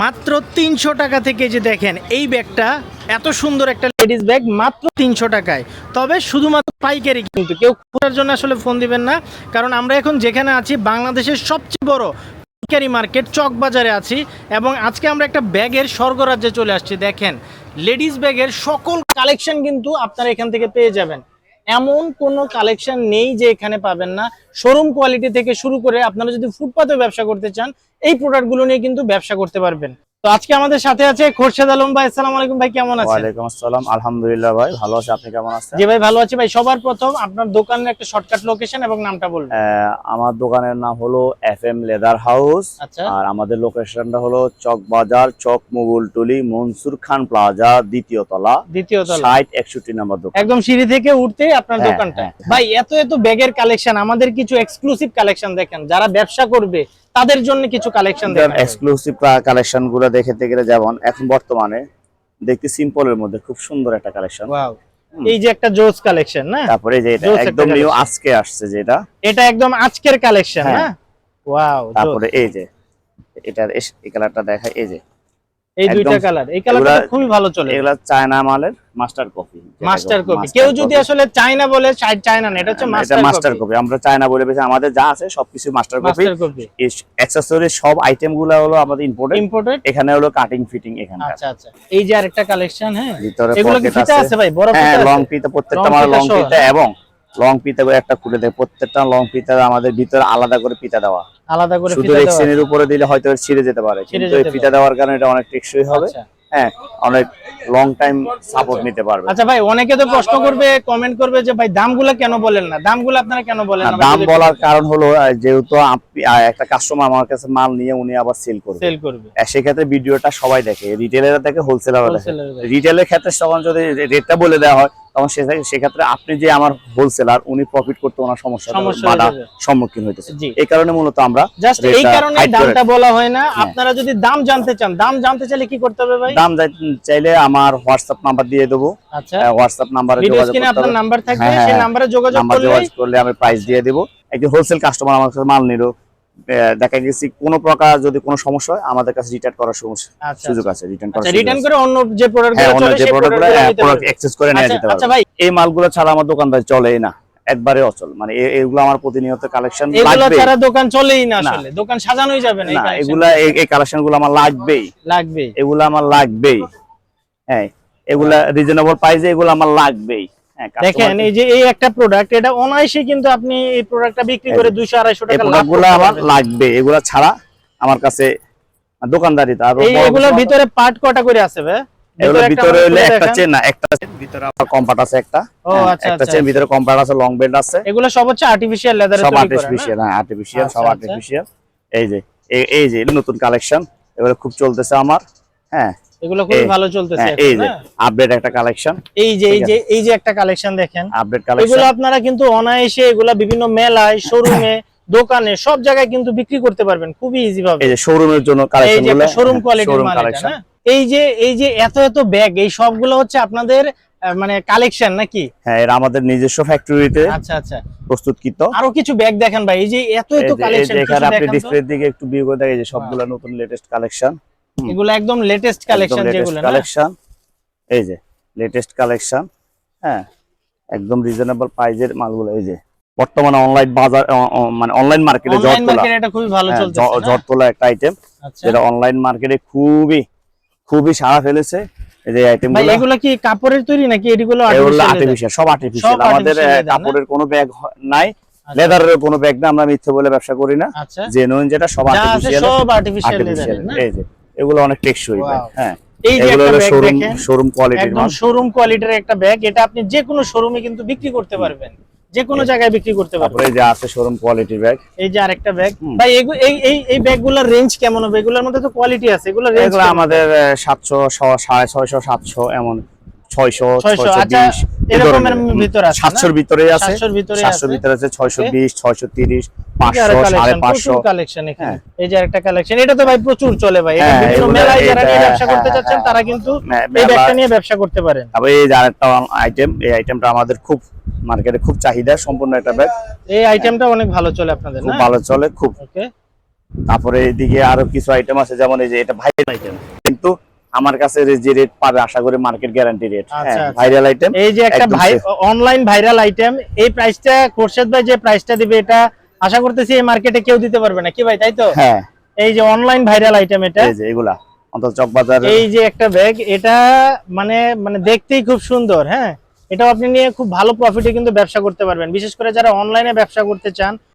মাত্র তিনশো টাকা থেকে যে দেখেন, এই ব্যাগটা এত সুন্দর একটা লেডিস ব্যাগ মাত্র তিনশো টাকায়। তবে শুধুমাত্র পাইকারি কিন্তু, কেউ খোঁজার জন্য আসলে ফোন দিবেন না, কারণ আমরা এখন যেখানে আছি, বাংলাদেশের সবচেয়ে বড় পাইকারি মার্কেট চক বাজারে আছি, এবং আজকে আমরা একটা ব্যাগের স্বর্গরাজ্যে চলে আসছি। দেখেন লেডিস ব্যাগের সকল কালেকশন কিন্তু আপনারা এখান থেকে পেয়ে যাবেন। এমন কোনো কালেকশন নেই যে এখানে পাবেন না। শোরুম কোয়ালিটি থেকে শুরু করে আপনারা যদি ফুটপাতে ব্যবসা করতে চান, এই প্রোডাক্টগুলো নিয়ে কিন্তু ব্যবসা করতে পারবেন। তো আজকে আমাদের সাথে আছে খোরশেদ আলম ভাই আসসালামু আলাইকুম ভাই কেমন আছেন? ওয়ালাইকুম আসসালাম আলহামদুলিল্লাহ ভাই ভালো আছি আপনি কেমন আছেন? জি ভাই ভালো আছি ভাই। সবার প্রথম আপনার দোকানের একটা শর্টকাট লোকেশন এবং নামটা বলবেন আহ, আমার দোকানের নাম হলো এফ এম লেদার হাউস। আচ্ছা। আর আমাদের লোকেশনটা হলো চক বাজার চক মুগুলটুলি মনসুর খান প্লাজা দ্বিতীয় তলা দ্বিতীয় তলা। ষাট একষট্টি নম্বর দোকান। একদম সিঁড়ি থেকে উঠতেই আপনার হ্যাঁ, দোকানটা। হ্যাঁ। ভাই এত এত ব্যাগের কালেকশন আমাদের কিছু এক্সক্লুসিভ কালেকশন দেখেন। যারা ব্যবসা করবে তাদের জন্য কিছু কালেকশন দেখেন। এক্সক্লুসিভ কালেকশনগুলো দেখতে গেলে যেমন এখন বর্তমানে দেখতে সিম্পলের মধ্যে খুব সুন্দর একটা কালেকশন ওয়াও এই যে একটা জোস কালেকশন না? তারপরে যে এটা একদম নিউ আজকে আসছে যেটা। এটা একদম আজকের কালেকশন হ্যাঁ। না ওয়াও তারপরে এই যে এটার এই কালারটা দেখা এই যে। এই দুইটা কালার এই কালারটা খুবই ভালো চলে। এগুলা চায়না মালের মাস্টার কপি মাস্টার কপি কেউ যদি আসলে চায়না বলে চায়না না এটা হচ্ছে মাস্টার মাস্টার কপি কপি আমরা চায়না বলে বেশি আমাদের যা আছে সবকিছু মাস্টার কপি অ্যাকসেসরি সব আইটেমগুলো হলো আমাদের ইম্পোর্টেড ইম্পোর্টেড এখানে হলো কাটিং ফিটিং এখানে আচ্ছা আচ্ছা। এই যে আরেকটা কালেকশন হ্যাঁ? ভিতরে এগুলো কি ফিতা আছে। ভাই? বড় হ্যাঁ ফিতা লং পিতা প্রত্যেকটা ফিতা লং সহ, পিতা এবং লং পিতা করে একটা খুলে দেয়। প্রত্যেকটা লং পিতা আমাদের ভিতরে আলাদা করে পিতা দেওয়া। আলাদা করে শুধু এক্সচেঞ্জের উপরে দিলে হয়তো ছিঁড়ে যেতে পারে। কিন্তু এই পিতা দেওয়ার কারণে এটা অনেক টেকসই হবে। আচ্ছা। হ্যাঁ অনেক লং টাইম সাপোর্ট নিতে পারবে। আচ্ছা ভাই অনেকে তো প্রশ্ন করবে কমেন্ট করবে যে ভাই দামগুলো কেন বলেন না? দামগুলো আপনারা কেন বলেন আর দাম বলার কারণ হলো যেহেতু একটা কাস্টমার আমার কাছে মাল নিয়ে উনি আবার সেল করবে। সেল করবে। আর সেক্ষেত্রে ভিডিওটা সবাই দেখে। রিটেলার দেখে হোলসেলার দেখে। রিটেলের ক্ষেত্রে তখন যদি রেটটা বলে দেওয়া হয় তখন সে- সেক্ষেত্রে আপনি যে আমার হোলসেলার উনি প্রফিট করতে ওনার সমস্যা বাধা সম্মুখীন হইতেছে। এই কারণে মূলত আমরা জাস্ট এই কারণে দামটা বলা হয় না। হ্যাঁ। আপনারা যদি দাম জানতে চান দাম জানতে চাইলে কি করতে হবে ভাই? দাম চাইলে আমার হোয়াটসঅ্যাপ নাম্বার দিয়ে দেবো। আচ্ছা। হোয়াটসঅ্যাপ নাম্বারে যোগাযোগ করতে আপনার নাম্বার থাকবে হ্যাঁ, সেই হ্যাঁ। নাম্বারে যোগাযোগ করলে আমি প্রাইস দিয়ে দেবো। একজন হোলসেল কাস্টমার আমার কাছে মাল নিল। দেখা গেছে কোনো প্রকার যদি কোনো সমস্যা হয় আমাদের কাছে রিটার্ন করার আচ্ছা সুযোগ আছে রিটার্ন করার আচ্ছা রিটার্ন করে অন্য যে প্রোডাক্ট হ্যাঁ অন্য যে সেই প্রোডাক্ট। এক্সেস করে আচ্ছা যেতে আচ্ছা ভাই। এই মালগুলো ছাড়া আমার দোকান ভাই চলেই না একবারে অচল। মানে এগুলো আমার প্রতিনিয়ত কালেকশন এগুলো ছাড়া দোকান চলেই না। আসলে। দোকান সাজানোই যাবে না এগুলা এই- এই কালেকশনগুলো আমার লাগবেই। লাগবে এগুলো আমার লাগবেই। হ্যাঁ এগুলা রিজনেবল প্রাইসে এগুলো আমার লাগবেই। হ্যাঁ দেখেন customer- এই যে এই একটা প্রোডাক্ট এটা অনায়াসে কিন্তু আপনি এই প্রোডাক্টটা বিক্রি করে এই- দুইশো আড়াইশো এই টাকা লাভ প্রোডাক্টগুলো করতে আমার। লাগবে এগুলা ছাড়া আমার কাছে দোকানদারি তার এই এগুলোর ভিতরে পার্ট কটা করে আছে ভাই? এগুলোর ভিতরে হইলে একটা চেন না একটা চেন ভিতরে আবার কম্পার্ট আছে একটা। ও, হ্যাঁ, আচ্ছা, একটা আচ্ছা, চেন ভিতরে কম্পার্ট আছে লং বেল্ট আছে। এগুলো সব হচ্ছে আর্টিফিশিয়াল লেদারে তৈরি করা না? আর্টিফিশিয়াল হ্যাঁ আর্টিফিশিয়াল আচ্ছা, সব আচ্ছা। আর্টিফিশিয়াল এই যে এই- এই যে নতুন কালেকশন এগুলো খুব চলতেছে আমার হ্যাঁ। এগুলো খুবই ভালো চলতেছে হ্যাঁ, এই যে আপডেট একটা কালেকশন এই যে এই যে এই যে একটা কালেকশন দেখেন আপডেট এগুলো আপনারা কিন্তু অনায়াসে এগুলা বিভিন্ন মেলায় শোরুমে দোকানে সব জায়গায় কিন্তু বিক্রি করতে পারবেন খুবই ইজি ভাবে। এই যে শোরুমের জন্য এই কালেকশন যে গুলো শোরুম কোয়ালিটির মাল এটা এই যে এই যে এত এত ব্যাগ এই সবগুলো হচ্ছে আপনাদের মানে কালেকশন নাকি? হ্যাঁ এরা আমাদের নিজস্ব ফ্যাক্টরিতে আচ্ছা আচ্ছা। প্রস্তুতকৃত। আরও কিছু ব্যাগ দেখেন ভাই এই যে এত এত কালেকশন এখানে আপনি ডিসপ্লের দিকে একটু ভিউ করে দেখেন যে সবগুলো নতুন লেটেস্ট কালেকশন। এগুলো একদম লেটেস্ট কালেকশন যেগুলো না? কালেকশন এই যে লেটেস্ট কালেকশন হ্যাঁ? একদম রিজনেবল প্রাইজের মালগুলো এই যে। বর্তমানে অনলাইন বাজার মানে অনলাইন মার্কেটে ঝড় তোলা। হ্যাঁ, একটা আইটেম আচ্ছা। যেটা অনলাইন মার্কেটে খুবই খুবই সাড়া ফেলেছে। এই যে আইটেম ভাই এগুলো কি কাপড়ের তৈরি নাকি এগুলো? আর্টিফিশিয়াল সব আর্টিফিশিয়াল আমাদের? কাপড়ের কোনো ব্যাগ নাই। আচ্ছা, লেদারের কোনো ব্যাগ না আমরা মিথ্যে বলে ব্যবসা করি না। আচ্ছা। জেনুইন যেটা সব আর্টিফিশিয়াল সব আর্টিফিশিয়াল আর্টিফিশিয়াল এই যে। এগুলো অনেক টেকসই হ্যাঁ। এই যে একটা ব্যাগ শোরুম দেখেন শোরুম কোয়ালিটির একদম শোরুম কোয়ালিটির একটা ব্যাগ এটা আপনি যে কোনো শোরুমে কিন্তু বিক্রি করতে পারবেন। যে কোনো জায়গায় বিক্রি করতে পারবেন। এই যে আছে শোরুম কোয়ালিটির ব্যাগ এই যে আরেকটা ব্যাগ ভাই এই এই এই ব্যাগগুলোর রেঞ্জ কেমন হবে? এগুলোর মধ্যে তো কোয়ালিটি আছে এগুলো রেঞ্জ আমাদের সাতশো সাড়ে ছয়শো সাতশো এমন। ছয়শো আচ্ছা, ভিতর? সাতশোর ভিতরে আছে। 700 র ভিতরে সাতশোর ভিতরে আছে ছয়শো বিশ ছয়শো তিরিশ পাঁচশো সাড়ে পাঁচশো। কালেকশন এখানে। হ্যাঁ। এই যে একটা কালেকশন এটা তো ভাই প্রচুর চলে ভাই। হ্যাঁ, বিভিন্ন এগুলো- মেলায় যারা নিয়ে ব্যবসা করতে হ্যাঁ, চাচ্ছেন হ্যাঁ, তারা কিন্তু এই ব্যাগটা নিয়ে ব্যবসা করতে পারেন। এই যে আরেকটা আইটেম এই আইটেমটা আমাদের খুব মার্কেটে খুব চাহিদা সম্পূর্ণ একটা ব্যাগ এই আইটেমটা অনেক ভালো চলে আপনাদের খুব ভালো চলে খুব। তারপরে এদিকে আরও কিছু আইটেম আছে যেমন এই যে এটা ভাইরাল আইটেম কিন্তু আমার কাছে যে রেট পাবে আশা করি market guarantee rate. Viral item এই যে একটা ভাই অনলাইন ভাইরাল আইটেম এই প্রাইসটা খোরশেদ ভাই যে প্রাইসটা দিবে এটা আশা করতেছি এই মার্কেটে কেউ দিতে পারবে না কি ভাই তাই তো? হ্যাঁ। এই যে অনলাইন ভাইরাল আইটেম এটা। এই যে এগুলা অন্তত চকবাজার এই যে একটা ব্যাগ এটা মানে মানে দেখতেই খুব সুন্দর হ্যাঁ? এটাও আপনি নিয়ে খুব ভালো প্রফিটে কিন্তু ব্যবসা করতে পারবেন। বিশেষ করে যারা অনলাইনে ব্যবসা করতে চান